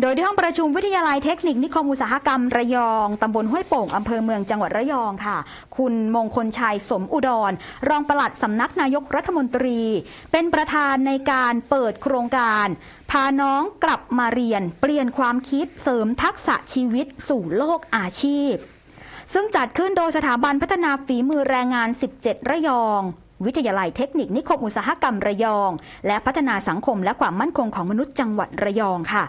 โดยที่ห้องประชุมวิทยาลัยเทคนิคนิคมอุตสาหกรรมระยองตำบลห้วยโป่งอำเภอเมืองจังหวัดระยองค่ะ คุณมงคลชัยสมอุดร รองปลัดสำนักนายกรัฐมนตรี เป็นประธานในการเปิดโครงการ พาน้องกลับมาเรียน เปลี่ยนความคิดเสริมทักษะชีวิตสู่โลกอาชีพ ซึ่งจัดขึ้นโดยสถาบันพัฒนาฝีมือแรงงาน 17 ระยอง วิทยาลัยเทคนิคนิคมอุตสาหกรรมระยอง และพัฒนาสังคมและความมั่นคงของมนุษย์จังหวัดระยองค่ะ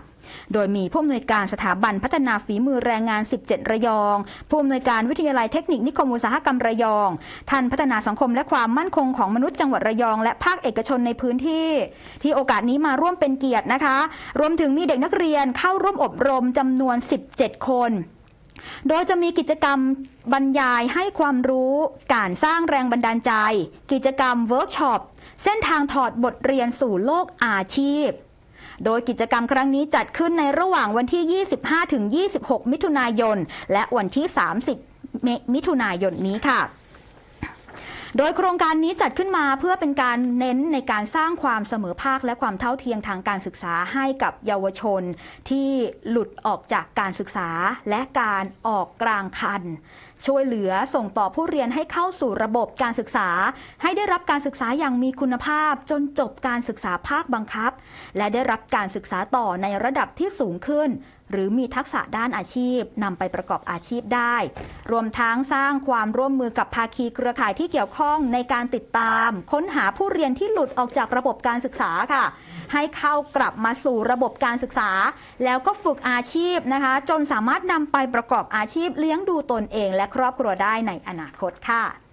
โดยมีผู้อำนวยการสถาบันพัฒนาฝีมือแรงงาน 17 ระยอง ผู้อำนวยการวิทยาลัยเทคนิคนิคมอุตสาหกรรมระยอง ท่านพัฒนาสังคมและความมั่นคงของมนุษย์จังหวัดระยอง และภาคเอกชนในพื้นที่ ที่โอกาสนี้มาร่วมเป็นเกียรตินะคะ รวมถึงมีเด็กนักเรียนเข้าร่วมอบรมจำนวน 17 คน โดยจะมีกิจกรรมบรรยายให้ความรู้การสร้างแรงบันดาลใจ กิจกรรมเวิร์กช็อปเส้นทางถอดบทเรียนสู่โลกอาชีพ โดยกิจกรรมครั้งนี้จัดขึ้นในระหว่างวันที่ 25ถึง26 มิถุนายน และวันที่ 30 มิถุนายนนี้ค่ะ โดยโครงการนี้จัดขึ้นมาเพื่อเป็นการเน้นในการสร้างความเสมอภาคและความเท่าเทียมทางการศึกษาให้กับเยาวชน ที่หลุดออกจากการศึกษาและการออกกลางคัน ช่วยเหลือส่งต่อผู้เรียนให้เข้าสู่ระบบการศึกษา ให้ได้รับการศึกษาอย่างมีคุณภาพจนจบการศึกษาภาคบังคับ และได้รับการศึกษาต่อในระดับที่สูงขึ้น หรือมีทักษะด้านอาชีพนำไปประกอบอาชีพได้ รวมทั้งสร้างความร่วมมือกับภาคีเครือข่ายที่เกี่ยวข้องในการติดตาม ค้นหาผู้เรียนที่หลุดออกจากระบบการศึกษาค่ะ ให้เข้ากลับมาสู่ระบบการศึกษา แล้วก็ฝึกอาชีพนะคะ จนสามารถนำไปประกอบอาชีพเลี้ยงดูตนเองและครอบครัวได้ในอนาคตค่ะ